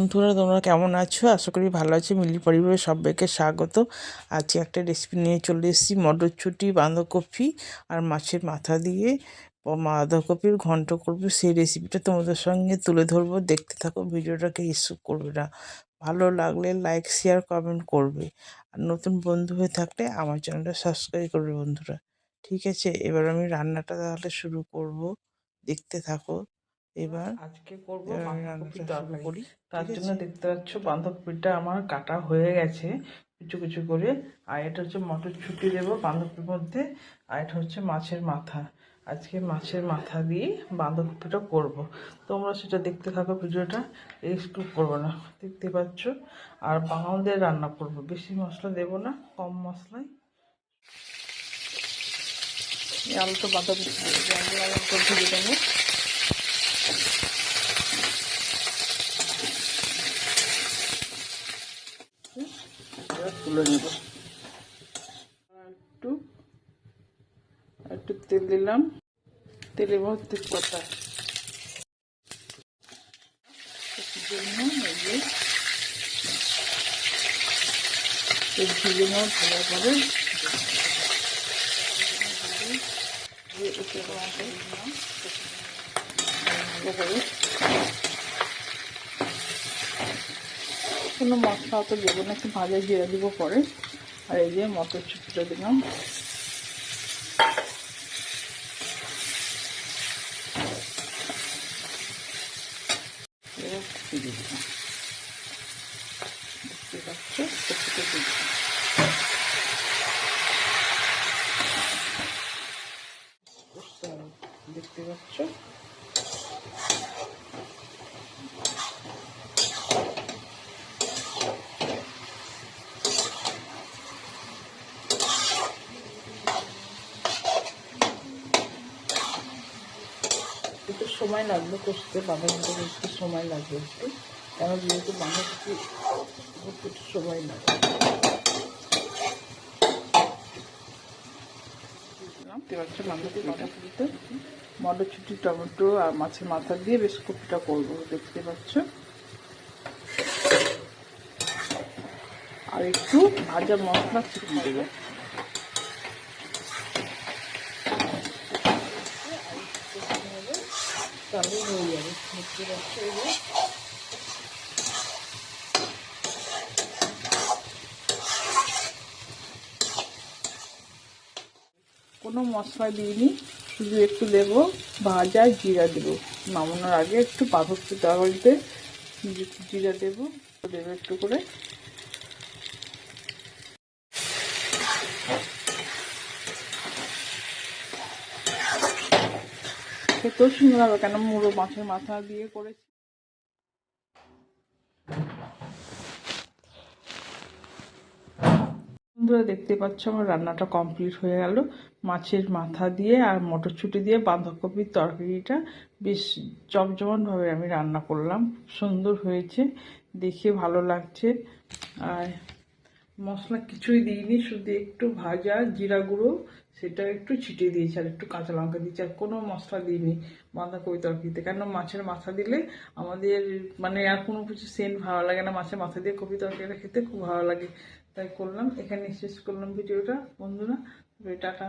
বন্ধুরা, তোমরা কেমন আছো? আশা করি ভালো আছো। মিলি পরিবারে সবাইকে স্বাগত। আজকে একটা রেসিপি নিয়ে চলে এসেছি, মটরশুঁটি, বাঁধাকপি আর মাছের মাথা দিয়ে। বাঁধাকপির ঘন্ট করব, সেই রেসিপিটা তোমাদের সঙ্গে তুলে ধরবো। দেখতে থাকো, ভিডিওটাকে স্কিপ করবে না। ভালো লাগলে লাইক শেয়ার কমেন্ট করবে। আর নতুন বন্ধু হয়ে থাকলে আমার চ্যানেলটা সাবস্ক্রাইব করবে বন্ধুরা। ঠিক আছে, এবার আমি রান্নাটা তাহলে শুরু করব। দেখতে থাকো। এবার আজকে করব বাঁধাকপির তরকারি। করি। তার জন্য দেখতে পাচ্ছ বাঁধাকপিটা আমার কাটা হয়ে গেছে। কিছু কিছু করে। আর এটা হচ্ছে মটর মটরশুঁটি দেবো বাঁধাকপির মধ্যে। আর এটা হচ্ছে মাছের মাথা। আজকে মাছের মাথা দিয়ে বাঁধাকপিটা করব। তোমরা সেটা দেখতে থাকো ভিডিওটা। একটু করব না। দেখতে পাচ্ছ? আর বাঙালদের রান্না করব। বেশি মশলা দেবো না কম মশলায় এই আলুটা বাঁধাকপি ভেজে দেবো তুলে নেব। একটু একটু তেল দিলাম। তেলে বহুত তেজপাতা। ভিজে ভালো করে দিয়ে একটু লঙ্কা দিলাম ভালো করে কোনো মশলা অত দেবো না, একটু ভাজা জিরা দিব পরে। আর এই যে মটরশুটিটা দিলাম। দিয়ে দিলাম দেখতে পাচ্ছ কপিটা দিয়ে দিলাম দেখতে পাচ্ছ একটু সময় লাগবে কষতে বাঁধাকপি একটু সময় লাগবে একটু। কেন যেহেতু বাঁধাকপি একটু সময় লাগে দেখতে পাচ্ছ মটরশুঁটি, টমেটো আর মাছের মাথা দিয়ে বেশ কপিটা করব, দেখতে পাচ্ছ। আর একটু ভাজা মশলা ছিটিয়ে দেবে। তাহলে হয়ে যাবে কোনো মশলা দিইনি, শুধু একটু দেবো ভাজা জিরা দেবো। নামানোর আগে একটু বাঁধাকপি তরকারিতে জিরা দেবো দেবো একটু করে। খেতেও সুন্দর হবে কেন মুড়ো মাছের মাথা দিয়ে করেছি? দেখতে পাচ্ছ আমার রান্নাটা কমপ্লিট হয়ে গেল। মাছের মাথা দিয়ে আর মটরশুঁটি দিয়ে বাঁধাকপির তরকারিটা বেশ জমজমাটভাবে আমি রান্না করলাম। সুন্দর হয়েছে, দেখে ভালো লাগছে। আর মশলা কিছুই দিইনি, শুধু একটু ভাজা জিরা গুঁড়ো, সেটা একটু ছিটিয়ে দিয়েছি আর একটু কাঁচা লঙ্কা দিয়েছি আর কোনো মশলা দিইনি বাঁধাকপি তরকারিতে। কেন মাছের মাথা দিলে আমাদের মানে আর কোনো কিছু সেন্ট ভালো লাগে না। মাছের মাথা দিয়ে কপি তরকারিটা খেতে খুব ভালো লাগে। তাই করলাম। এখানে শেষ করলাম ভিডিওটা। বন্ধুরা টাটা।